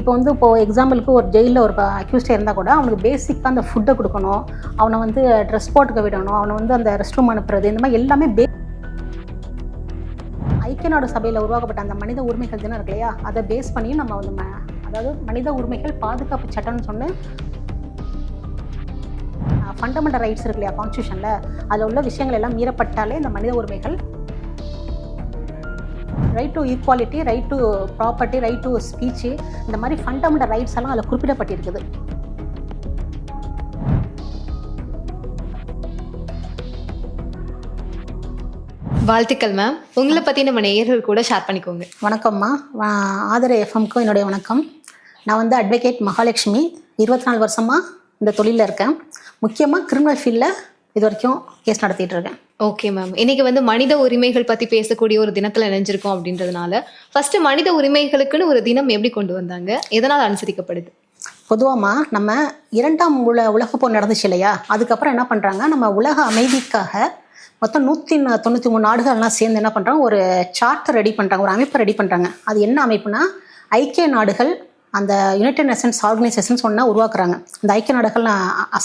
இப்போ வந்து இப்போ எக்ஸாம்பிளுக்கு ஒரு ஜெயிலில் ஒரு அக்யூஸ்டாக இருந்தால் கூட அவனுக்கு பேசிக்காக அந்த ஃபுட்டை கொடுக்கணும். அவனை வந்து ட்ரெஸ் போட்டுக்க விடணும். அவனை வந்து அந்த ரெஸ்ட் ரூம் அனுப்புறது இந்த மாதிரி எல்லாமே பே ஐக்கிய நாடு சபையில் உருவாக்கப்பட்ட அந்த மனித உரிமைகள் தினம் இருக்கு இல்லையா? அதை பேஸ் பண்ணியும் நம்ம வந்து அதாவது மனித உரிமைகள் பாதுகாப்பு சட்டம்னு சொன்னு ஃபண்டமெண்டல் ரைட்ஸ் இருக்கு இல்லையா கான்ஸ்டியூஷனில் அதில் உள்ள விஷயங்கள் எல்லாம் மீறப்பட்டாலே இந்த மனித உரிமைகள் right to equality right to property right to speech இந்த மாதிரி ஃபண்டமெண்டல் ரைட்ஸ் எல்லாம் அதில் குறிப்பிடப்பட்டிருக்குது. வாழ்த்துக்கள் மேம் உங்களை பத்தி நம்ம நேயர்கள் கூட ஷேர் பண்ணிக்கோங்க. வணக்கம்மா ஆதர எஃப்எம்க்கும் என்னுடைய வணக்கம். நான் வந்து அட்வொகேட் மகாலட்சுமி. இருபத்தி நாலு வருஷமாக இந்த தொழிலில் இருக்கேன். முக்கியமாக கிரிமினல் ஃபீல்டில் இது வரைக்கும் கேஸ் நடத்திட்டு இருக்கேன் ஓகே மேம் இன்னைக்கு வந்து மனித உரிமைகள் பத்தி பேசக்கூடிய ஒரு தினத்துல இணைஞ்சிருக்கோம் அப்படின்றதுனால ஃபர்ஸ்ட் மனித உரிமைகளுக்குன்னு ஒரு தினம் எப்படி கொண்டு வந்தாங்க? எதனால் அனுசரிக்கப்படுது? பொதுவாமா நம்ம இரண்டாம் உல உலகப் போர் நடந்துச்சு இல்லையா? அதுக்கப்புறம் என்ன பண்ணுறாங்க நம்ம உலக அமைதிக்காக மொத்தம் நூற்றி தொண்ணூற்றி மூணு நாடுகள்லாம் சேர்ந்து என்ன பண்ணுறாங்க ஒரு சார்ட்டர் ரெடி பண்ணுறாங்க ஒரு அமைப்பை ரெடி பண்ணுறாங்க அது என்ன அமைப்புனா ஐக்கிய நாடுகள் அந்த யுனைடெட் நேஷன்ஸ் ஆர்கனைசேஷன்ஸ் ஒன்றா உருவாக்குறாங்க. இந்த ஐக்கிய நாடுகள்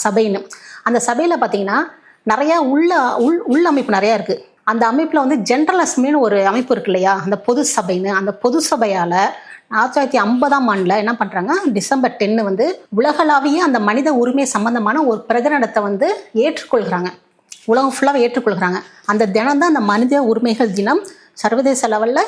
சபைன்னு. அந்த சபையில் பார்த்தீங்கன்னா நிறையா உள்ள உள் உள்ளமைப்பு நிறையா இருக்குது அந்த அமைப்பில் வந்து ஜென்ரல் அசம்பிளின்னு ஒரு அமைப்பு இருக்கு இல்லையா? அந்த பொது சபைன்னு. அந்த பொது சபையால் ஆயிரத்தி தொள்ளாயிரத்தி ஐம்பதாம் ஆண்டில் என்ன பண்ணுறாங்க டிசம்பர் டென்னு வந்து உலகளாவிய அந்த மனித உரிமை சம்பந்தமான ஒரு பிரகடனத்தை வந்து ஏற்றுக்கொள்கிறாங்க. உலகம் ஃபுல்லாக ஏற்றுக்கொள்கிறாங்க. அந்த தினம் தான் அந்த மனித உரிமைகள் தினம் சர்வதேச லெவலில்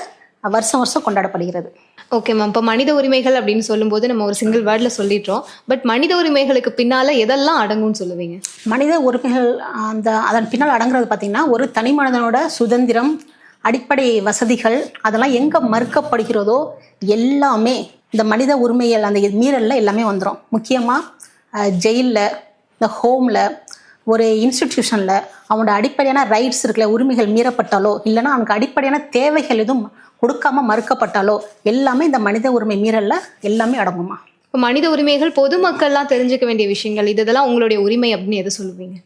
வருஷம் வருஷம் கொண்டாடப்படுகிறது. ஓகே மேம் இப்போ மனித உரிமைகள் அப்படின்னு சொல்லும்போது நம்ம ஒரு சிங்கிள் வேர்ட்ல சொல்லிடுறோம். பட் மனித உரிமைகளுக்கு பின்னால எதெல்லாம் அடங்கும்னு சொல்லுவீங்க? மனித உரிமைகள் அந்த அதன் பின்னால் அடங்குறது பார்த்திங்கன்னா ஒரு தனி மனிதனோட சுதந்திரம் அடிப்படை வசதிகள் அதெல்லாம் எங்கே மறுக்கப்படுகிறதோ எல்லாமே இந்த மனித உரிமைகள் அந்த மீறலில் எல்லாமே வந்துடும் முக்கியமாக ஜெயிலில் இந்த ஹோமில் ஒரு இன்ஸ்டிடியூஷனில் அவனோட அடிப்படையான ரைட்ஸ் இருக்குல்ல உரிமைகள் மீறப்பட்டாலோ இல்லைன்னா அவனுக்கு அடிப்படையான தேவைகள் எதுவும் கொடுக்காம மறுக்கப்பட்டாலோ எல்லாமே இந்த மனித உரிமை மீறலில் எல்லாமே அடங்குமா? இப்போ மனித உரிமைகள் பொதுமக்கள்லாம் தெரிஞ்சுக்க வேண்டிய விஷயங்கள் இது இதெல்லாம் உங்களுடைய உரிமை அப்படின்னு எதை சொல்லுவீங்க?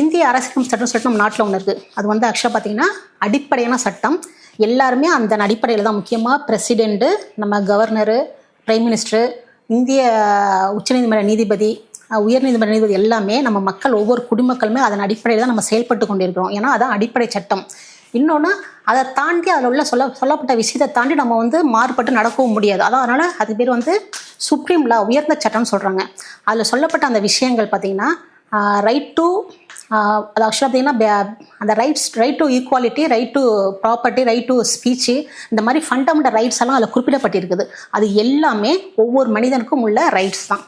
இந்திய அரசியலமைப்பு சட்டம் சொல்லிட்டு நம்ம நாட்டில் ஒன்று இருக்குது அது வந்து ஆக்சுவலாக பார்த்தீங்கன்னா அடிப்படையான சட்டம். எல்லாருமே அந்த அடிப்படையில் தான் முக்கியமாக பிரசிடெண்ட்டு நம்ம கவர்னரு பிரைம் மினிஸ்டரு இந்திய உச்சநீதிமன்ற நீதிபதி உயர்நீதிமன்ற நீதிபதி எல்லாமே நம்ம மக்கள் ஒவ்வொரு குடிமக்களுமே அதன் அடிப்படையில் தான் நம்ம செயல்பட்டு கொண்டிருக்கிறோம். ஏன்னா அதான் அடிப்படை சட்டம். இன்னொன்று அதை தாண்டி அதில் உள்ள சொல்ல சொல்லப்பட்ட விஷயத்தை தாண்டி நம்ம வந்து மாறுபட்டு நடக்கவும் முடியாது. அதான் அதனால் அது பேர் வந்து சுப்ரீம் லா உயர்ந்த சட்டம்னு சொல்கிறாங்க அதில் சொல்லப்பட்ட அந்த விஷயங்கள் பார்த்திங்கன்னா ரைட் டு அது ஆக்சுவலாக பார்த்தீங்கன்னா பே- அந்த rights right to equality right to property right to speech இந்த மாதிரி ஃபண்டமெண்டல் ரைட்ஸ் எல்லாம் அதில் குறிப்பிடப்பட்டிருக்குது. அது எல்லாமே ஒவ்வொரு மனிதனுக்கும் உள்ள ரைட்ஸ் தான்.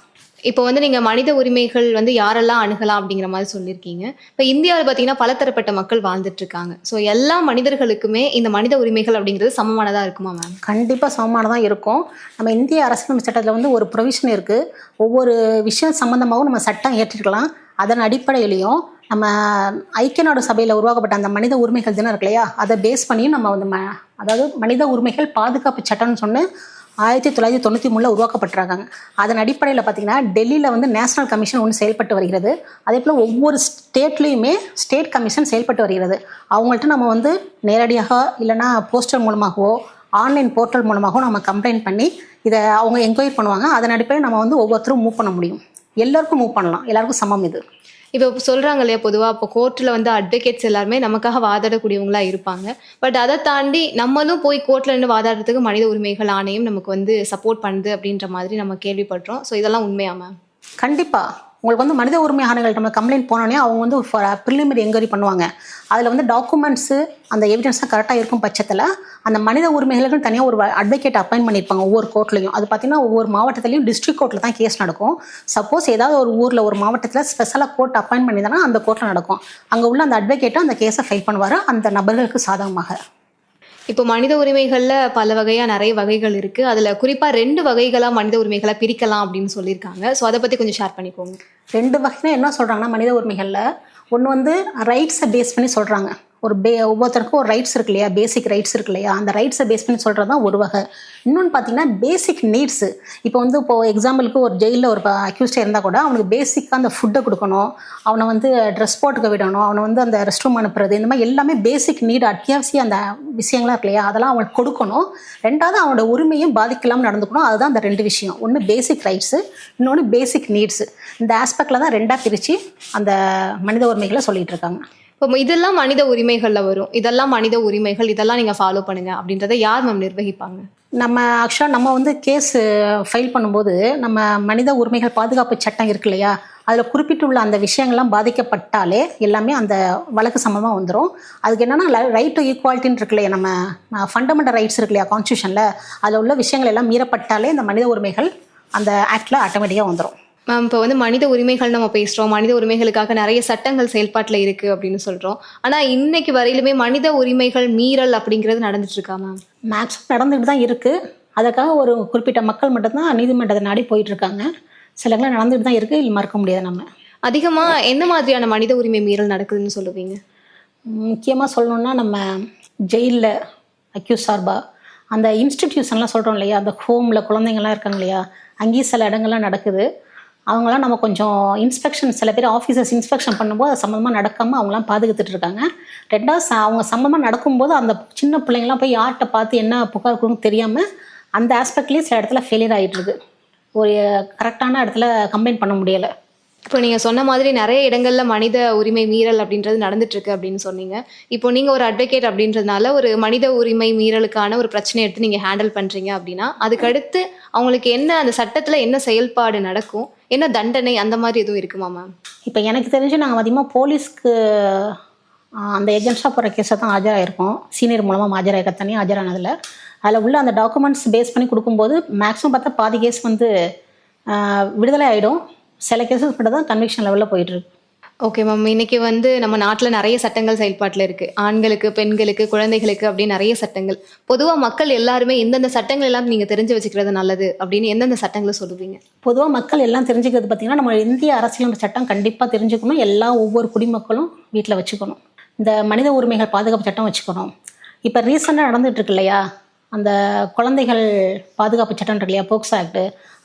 இப்போ வந்து நீங்க மனித உரிமைகள் வந்து யாரெல்லாம் அணுகலாம் அப்படிங்கிற மாதிரி சொல்லியிருக்கீங்க. இப்போ இந்தியாவில் பார்த்தீங்கன்னா பலதரப்பட்ட மக்கள் வாழ்ந்துட்டு இருக்காங்க ஸோ எல்லா மனிதர்களுக்குமே இந்த மனித உரிமைகள் அப்படிங்கிறது சமமானதாக இருக்குமா மேம் கண்டிப்பாக சமமானதாக இருக்கும். நம்ம இந்திய அரசியலமைப்பு சட்டத்தில் வந்து ஒரு ப்ரொவிஷன் இருக்குது ஒவ்வொரு விஷயம் சம்மந்தமாகவும் நம்ம சட்டம் ஏற்றிருக்கலாம் அதன் அடிப்படையிலையும் நம்ம ஐக்கிய நாடு சபையில் உருவாக்கப்பட்ட அந்த மனித உரிமைகள் தினம் இருக்கு இல்லையா? அதை பேஸ் பண்ணியும் நம்ம வந்து ம அதாவது மனித உரிமைகள் பாதுகாப்பு சட்டம்னு சொன்னு ஆயிரத்தி தொள்ளாயிரத்தி தொண்ணூற்றி மூணில் உருவாக்கப்பட்டிருக்காங்க. அதன் அடிப்படையில் பார்த்தீங்கன்னா டெல்லியில் வந்து நேஷனல் கமிஷன் ஒன்று செயல்பட்டு வருகிறது. அதே போல் ஒவ்வொரு ஸ்டேட்லேயுமே ஸ்டேட் கமிஷன் செயல்பட்டு வருகிறது. அவங்கள்ட்ட நம்ம வந்து நேரடியாக இல்லைன்னா போஸ்டர் மூலமாகவோ ஆன்லைன் போர்ட்டல் மூலமாகவும் நம்ம கம்ப்ளைண்ட் பண்ணி இதை அவங்க என்கொயரி பண்ணுவாங்க. அதன் அடிப்படையில் நம்ம வந்து ஒவ்வொருத்தரும் மூவ் பண்ண முடியும். எல்லாருக்கும் மூவ் பண்ணலாம். எல்லாருக்கும் சமம் இது. இப்போ சொல்கிறாங்க இல்லையா பொதுவாக இப்போ கோர்ட்டில் வந்து அட்வொகேட்ஸ் எல்லாருமே நமக்காக வாதாடக்கூடியவங்களா இருப்பாங்க. பட் அதை தாண்டி நம்மளும் போய் கோர்ட்டில் நின்று வாதாடுறதுக்கு மனித உரிமைகள் ஆணையம் நமக்கு வந்து சப்போர்ட் பண்ணுது அப்படின்ற மாதிரி நம்ம கேள்விப்படுறோம். ஸோ இதெல்லாம் உண்மையா மேம் கண்டிப்பாக உங்களுக்கு வந்து மனித உரிமை ஆணைகள் நம்ம கம்ப்ளைண்ட் போனோடனே அவங்க வந்து ப்ரிலிமினரி என்கொயரி பண்ணுவாங்க. அதில் வந்து டாக்குமெண்ட்ஸு அந்த எவிடன்ஸ்லாம் கரெக்டாக இருக்கும் பட்சத்தில் அந்த மனித உரிமைகளுக்கு தனியாக ஒரு அட்வொகேட் அப்பாயின் பண்ணியிருப்பாங்க ஒவ்வொரு கோர்ட்லையும் அது பார்த்தீங்கன்னா ஒவ்வொரு மாவட்டத்துலையும் டிஸ்ட்ரிக் கோர்ட்டில் தான் கேஸ் நடக்கும். சப்போஸ் ஏதாவது ஒரு ஊரில் ஒரு மாவட்டத்தில் ஸ்பெஷலாக கோர்ட் அப்பாயின் பண்ணியிருந்தாங்கன்னா அந்த கோர்ட்டில் நடக்கும். அங்கே உள்ள அந்த அட்வொகேட்டை அந்த கேஸை ஃபைல் பண்ணுவார். அந்த நபர்களுக்கு சாதகமாக. இப்போ மனித உரிமைகள்ல பல வகையா நிறைய வகைகள் இருக்கு. அதுல குறிப்பா ரெண்டு வகைகளா மனித உரிமைகளை பிரிக்கலாம் அப்படின்னு சொல்லியிருக்காங்க. ஸோ அதை பத்தி கொஞ்சம் ஷேர் பண்ணிக்கோங்க. ரெண்டு வகைனா என்ன சொல்கிறாங்கன்னா மனித உரிமைகளில். ஒன்று வந்து ரைட்ஸை பேஸ் பண்ணி சொல்கிறாங்க ஒரு பே ஒவ்வொருத்தருக்கும் ஒரு ரைட்ஸ் இருக்கு இல்லையா? பேசிக் ரைட்ஸ் இருக்கு இல்லையா? அந்த ரைட்ஸை பேஸ் பண்ணி சொல்கிறது தான் ஒரு வகை. இன்னொன்று பார்த்தீங்கன்னா பேசிக் நீட்ஸு இப்போ வந்து இப்போ எக்ஸாம்பிளுக்கு ஒரு ஜெயிலில் ஒரு அக்யூஸ்டாக இருந்தால் கூட அவனுக்கு பேசிக்காக அந்த ஃபுட்டை கொடுக்கணும். அவனை வந்து ட்ரெஸ் போட்டுக்க விடணும். அவனை வந்து அந்த ரெஸ்ட் ரூம் அனுப்புறது. இந்த மாதிரி எல்லாமே பேசிக் நீடு அத்தியாவசிய அந்த விஷயங்களாக இருக்கு இல்லையா? அதெல்லாம் அவனுக்கு கொடுக்கணும். ரெண்டாவது அவனோட உரிமையும் பாதிக்கலாமல் நடந்துக்கணும். அதுதான் அந்த ரெண்டு விஷயம். ஒன்று பேசிக் ரைட்ஸு இன்னொன்று பேசிக் நீட்ஸு இந்த ஆஸ்பெக்டில் தான் ரெண்டாக பிரித்து அந்த மனித உரிமைகளை சொல்லிகிட்டு இருக்காங்க. இப்போ இதெல்லாம் மனித உரிமைகளில் வரும். இதெல்லாம் மனித உரிமைகள் இதெல்லாம் நீங்கள் ஃபாலோ பண்ணுங்க அப்படின்றத யார் மேம் நிர்வகிப்பாங்க? நம்ம ஆக்சுவலாக நம்ம வந்து கேஸ் ஃபைல் பண்ணும்போது நம்ம மனித உரிமைகள் பாதுகாப்பு சட்டம் இருக்கு இல்லையா? அதில் குறிப்பிட்டுள்ள அந்த விஷயங்கள்லாம் பாதிக்கப்பட்டாலே எல்லாமே அந்த வழக்கு சம்மந்தமாக வந்துடும் அதுக்கு என்னென்னா ரைட் டு ஈக்குவாலிட்டின்னு இருக்கு இல்லையா நம்ம ஃபண்டமெண்டல் ரைட்ஸ் இருக்கு இல்லையா கான்ஸ்டியூஷனில் அதில் உள்ள விஷயங்கள் எல்லாம் மீறப்பட்டாலே இந்த மனித உரிமைகள் அந்த ஆக்டில் ஆட்டோமேட்டிக்காக வந்துடும் மேம் இப்போ வந்து மனித உரிமைகள் நம்ம பேசுறோம். மனித உரிமைகளுக்காக நிறைய சட்டங்கள் செயல்பாட்டில் இருக்கு அப்படின்னு சொல்றோம். ஆனா இன்னைக்கு வரையிலுமே மனித உரிமைகள் மீறல் அப்படிங்கிறது நடந்துட்டு இருக்கா மேம்? மேக்ஸிமம் நடந்துகிட்டு தான் இருக்குது அதுக்காக ஒரு குறிப்பிட்ட மக்கள் மட்டும்தான் நீதிமன்றத்தை நாடி போயிட்டு இருக்காங்க. சிலங்களாம் நடந்துகிட்டு தான் இருக்குது இல்லை மறக்க முடியாது நம்ம. அதிகமா என்ன மாதிரியான மனித உரிமை மீறல் நடக்குதுன்னு சொல்லுவீங்க? முக்கியமாக சொல்லணும்னா நம்ம ஜெயிலில் அக்யூஸ் சார்பா அந்த இன்ஸ்டிடியூஷன்லாம் சொல்கிறோம் இல்லையா? அந்த ஹோமில் குழந்தைங்கள்லாம் இருக்காங்க இல்லையா? அங்கேயும் சில இடங்கள்லாம் நடக்குது. அவங்களாம் நம்ம கொஞ்சம் இன்ஸ்பெக்ஷன் சில பேர் ஆஃபீஸர்ஸ் இன்ஸ்பெக்ஷன் பண்ணும்போது அது சம்மந்தமாக நடக்காமல் அவங்களாம் பாதுகாத்துட்டு இருக்காங்க. ரெண்டாவது ச- அவங்க சம்மந்தமாக நடக்கும்போது அந்த சின்ன பிள்ளைங்களாம் போய் யார்கிட்ட பார்த்து என்ன புகார் கொடுக்கணும்னு தெரியாமல் அந்த ஆஸ்பெக்ட்லேயும் சில இடத்துல ஃபெயிலியர் ஆகிட்டுருக்கு ஒரு கரெக்டான இடத்துல கம்ப்ளைண்ட் பண்ண முடியலை. இப்போ நீங்கள் சொன்ன மாதிரி நிறைய இடங்களில் மனித உரிமை மீறல் அப்படின்றது நடந்துட்டுருக்கு அப்படின்னு சொன்னீங்க. இப்போ நீங்கள் ஒரு அட்வொகேட் அப்படின்றதுனால ஒரு மனித உரிமை மீறலுக்கான ஒரு பிரச்சனை எடுத்து நீங்கள் ஹேண்டில் பண்ணுறீங்க அப்படின்னா அதுக்கடுத்து அவங்களுக்கு என்ன அந்த சட்டத்தில் என்ன செயல்பாடு நடக்கும்? என்ன தண்டனை அந்த மாதிரி எதுவும் இருக்குமா மேம் இப்போ எனக்கு தெரிஞ்சு நாங்கள் அதிகமாக போலீஸ்க்கு அந்த ஏஜென்ட்ஸாக போகிற கேஸை தான் ஆஜராயிருக்கோம். சீனியர் மூலமாக ஆஜராக தனியாக ஆஜரானதில். அதில் உள்ள அந்த டாக்குமெண்ட்ஸ் பேஸ் பண்ணி கொடுக்கும்போது மேக்ஸிமம் பார்த்தா பாதி கேஸ் வந்து விடுதலை ஆகிடும் சில கேசஸ் மட்டும் தான் கன்விக்ஷன் லெவலில் போயிட்டுருக்கு ஓகே மேம் இன்னைக்கு வந்து நம்ம நாட்டில் நிறைய சட்டங்கள் செயல்பாட்டில் இருக்கு. ஆண்களுக்கு பெண்களுக்கு குழந்தைகளுக்கு அப்படின்னு நிறைய சட்டங்கள். பொதுவாக மக்கள் எல்லாருமே எந்தெந்த சட்டங்கள் எல்லாம் நீங்க தெரிஞ்சு வச்சுக்கிறது நல்லது அப்படின்னு எந்தெந்த சட்டங்களை சொல்லுவீங்க? பொதுவாக மக்கள் எல்லாம் தெரிஞ்சுக்கிறது பார்த்தீங்கன்னா நம்ம இந்திய அரசியலமைப்பு சட்டம் கண்டிப்பாக தெரிஞ்சுக்கணும். எல்லா ஒவ்வொரு குடிமக்களும் வீட்டில் வச்சுக்கணும். இந்த மனித உரிமைகள் பாதுகாப்பு சட்டம் வச்சுக்கணும். இப்போ ரீசெண்டாக நடந்துட்டு இருக்கு இல்லையா? அந்த குழந்தைகள் பாதுகாப்பு சட்டம் இருக்கு இல்லையா? போக்சோ ஆக்ட்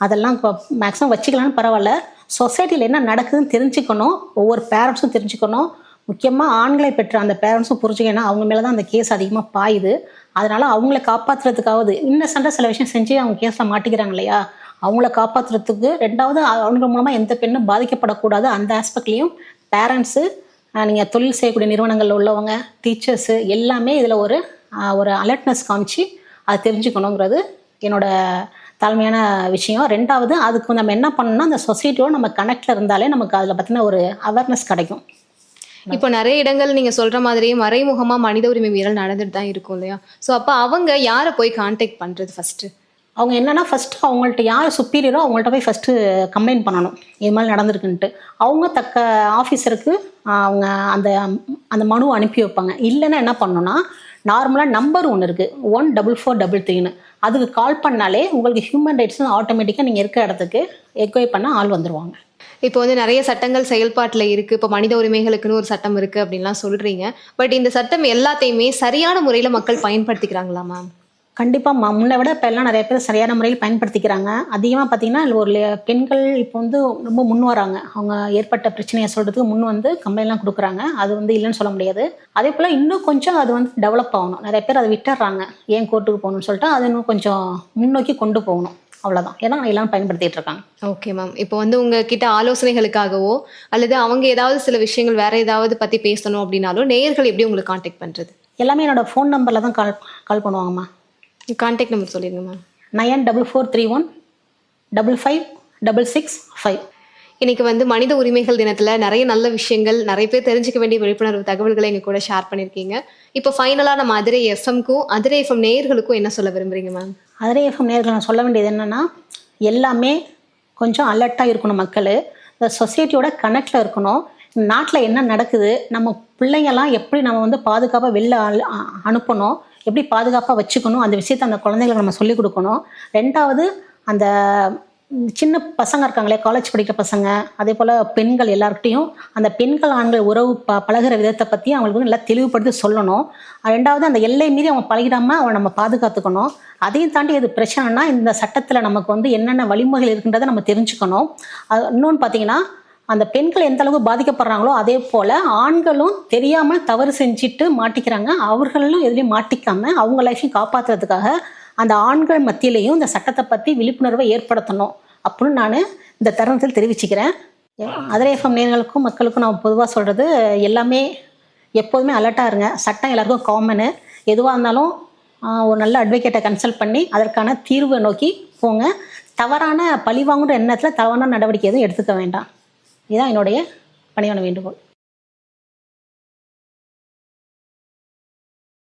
அதெல்லாம் மேக்ஸிமம் வச்சுக்கலாம்னு பரவாயில்ல. சொசைட்டியில் என்ன நடக்குதுன்னு தெரிஞ்சுக்கணும். ஒவ்வொரு பேரண்ட்ஸும் தெரிஞ்சுக்கணும். முக்கியமாக ஆண்களை பெற்ற அந்த பேரண்ட்ஸும் புரிஞ்சுக்கணும் அவங்க மேலே தான் அந்த கேஸ் அதிகமாக பாயுது. அதனால் அவங்கள காப்பாற்றுறதுக்காவது இன்னசென்ட்டாக சில விஷயம் செஞ்சு அவங்க கேஸில் மாட்டிக்கிறாங்க இல்லையா? அவங்கள காப்பாற்றுறதுக்கு ரெண்டாவது அவங்க மூலமாக எந்த பெண்ணும் பாதிக்கப்படக்கூடாது. அந்த ஆஸ்பெக்ட்லேயும் பேரண்ட்ஸு நீங்கள் தொழில் செய்யக்கூடிய நிறுவனங்களில் உள்ளவங்க டீச்சர்ஸு எல்லாமே இதில் ஒரு ஒரு அலர்ட்னஸ் காமிச்சு அதை தெரிஞ்சுக்கணுங்கிறது என்னோட தலைமையான விஷயம். ரெண்டாவது அதுக்கு நம்ம என்ன பண்ணணும்னா அந்த சொசைட்டியோட நம்ம கனெக்டில் இருந்தாலே நமக்கு அதில் பற்றின ஒரு அவேர்னஸ் கிடைக்கும். இப்போ நிறைய இடங்கள் நீங்க சொல்ற மாதிரியே மறைமுகமா மனித உரிமை மீறல் நடந்துட்டு தான் இருக்கும் இல்லையா? ஸோ அப்போ அவங்க யாரை போய் கான்டாக்ட் பண்றது ஃபர்ஸ்ட் அவங்க என்னென்னா ஃபஸ்ட்டு அவங்கள்ட்ட யார் சுப்பீரியரோ அவங்கள்ட்ட போய் ஃபஸ்ட்டு கம்ப்ளைண்ட் பண்ணணும். இது மாதிரி நடந்திருக்குன்ட்டு அவங்க தக்க ஆஃபீஸருக்கு அவங்க அந்த அந்த மனுவை அனுப்பி வைப்பாங்க. இல்லைன்னா என்ன பண்ணணும்னா நார்மலாக நம்பர் ஒன்று இருக்குது ஒன் டபுள் ஃபோர் டபுள் த்ரீன்னு அதுக்கு கால் பண்ணாலே உங்களுக்கு ஹியூமன் ரைட்ஸ் ஆட்டோமேட்டிக்காக நீங்கள் இருக்கிற இடத்துக்கு எக்வை பண்ண ஆள் வந்துருவாங்க. இப்போ வந்து நிறைய சட்டங்கள் செயல்பாட்டில் இருக்குது இப்போ மனித உரிமைகளுக்குன்னு ஒரு சட்டம் இருக்குது அப்படின்லாம் சொல்கிறீங்க பட் இந்த சட்டம் எல்லாத்தையுமே சரியான முறையில் மக்கள் பயன்படுத்திக்கிறாங்களா மேம் கண்டிப்பாக முன்னை விட இப்போ எல்லாம் நிறைய பேர் சரியான முறையில் பயன்படுத்திக்கிறாங்க. அதிகமாக பார்த்தீங்கன்னா ஒரு பெண்கள் இப்போ வந்து ரொம்ப முன் வராங்க. அவங்க ஏற்பட்ட பிரச்சனையை சொல்கிறதுக்கு முன் வந்து கம்ப்ளைண்ட்லாம் கொடுக்குறாங்க. அது வந்து இல்லைன்னு சொல்ல முடியாது. அதே போல் இன்னும் கொஞ்சம் அது வந்து டெவலப் ஆகணும். நிறைய பேர் அதை விட்டுறாங்க. ஏன் கோர்ட்டுக்கு போகணும்னு சொல்லிட்டு அது இன்னும் கொஞ்சம் முன்னோக்கி கொண்டு போகணும். அவ்வளோதான் ஏன்னா எல்லாம் பயன்படுத்திட்டு இருக்காங்க. ஓகே மேம் இப்போ வந்து உங்ககிட்ட ஆலோசனைகளுக்காகவோ அல்லது அவங்க ஏதாவது சில விஷயங்கள் வேற ஏதாவது பத்தி பேசணும் அப்படின்னாலும் நேயர்கள் எப்படி உங்களுக்கு கான்டாக்ட் பண்றது? எல்லாமே என்னோட ஃபோன் நம்பரில் தான் கால் கால் பண்ணுவாங்கம்மா கான்டாக்ட் நம்பர் சொல்லிடுங்க ma'am nine double four three one double five double six five இன்னைக்கு வந்து மனித உரிமைகள் தினத்துல நிறைய நல்ல விஷயங்கள் நிறைய பேர் தெரிஞ்சுக்க வேண்டிய விழிப்புணர்வு தகவல்களை எங்க கூட ஷேர் பண்ணிருக்கீங்க. இப்போ ஃபைனலா நம்ம அதிரை எஃப்எம்க்கும் அதிரை எஃப்எம் நேயர்களுக்கும் என்ன சொல்ல விரும்புறீங்க மேம் அதிலே எஃப்எம் நேர்கள் நான் சொல்ல வேண்டியது என்னென்னா எல்லாமே கொஞ்சம் அலர்ட்டாக இருக்கணும் மக்கள். இந்த சொசைட்டியோட கனெக்டில் இருக்கணும். நாட்டில் என்ன நடக்குது நம்ம பிள்ளைங்கெல்லாம் எப்படி நம்ம வந்து பாதுகாப்பாக வெளில அனுப்பணும். எப்படி பாதுகாப்பாக வச்சுக்கணும் அந்த விஷயத்தை அந்த குழந்தைங்களுக்கு நம்ம சொல்லிக் கொடுக்கணும். ரெண்டாவது அந்த சின்ன பசங்க இருக்காங்களே காலேஜ் படிக்கிற பசங்க அதே போல் பெண்கள் எல்லார்கிட்டையும் அந்த பெண்கள் ஆண்கள் உறவு ப பழகுற விதத்தை பற்றி அவங்களுக்கு நல்லா தெளிவுபடுத்தி சொல்லணும். ரெண்டாவது அந்த எல்லை மீறி அவங்க பழகிடாமல் அவனை நம்ம பாதுகாத்துக்கணும். அதையும் தாண்டி எது பிரச்சனைனா இந்த சட்டத்தில் நமக்கு வந்து என்னென்ன வழிமுறைகள் இருக்குன்றதை நம்ம தெரிஞ்சுக்கணும். அது இன்னொன்று பார்த்தீங்கன்னா அந்த பெண்கள் எந்த அளவுக்கு பாதிக்கப்படுறாங்களோ அதே போல் ஆண்களும் தெரியாமல் தவறு செஞ்சுட்டு மாட்டிக்கிறாங்க. அவர்களும் எதுலேயும் மாட்டிக்காம அவங்க லைஃப்பையும் காப்பாற்றுறதுக்காக அந்த ஆண்கள் மத்தியிலையும் இந்த சட்டத்தை பற்றி விழிப்புணர்வை ஏற்படுத்தணும் அப்படின்னு நான் இந்த தருணத்தில் தெரிவிச்சுக்கிறேன். அதிரை எஃப்எம் நேர்களுக்கும் மக்களுக்கும் நான் பொதுவாக சொல்கிறது எல்லாமே எப்போதுமே அலர்ட்டாக இருங்க. சட்டம் எல்லாருக்கும் காமனு எதுவாக இருந்தாலும் ஒரு நல்ல அட்வொகேட்டை கன்சல்ட் பண்ணி அதற்கான தீர்வை நோக்கி போங்க. தவறான பழிவாங்குற எண்ணத்தில் தவறான நடவடிக்கை எதுவும் எடுத்துக்க வேண்டாம். இதுதான் என்னுடைய பணியான வேண்டுகோள்.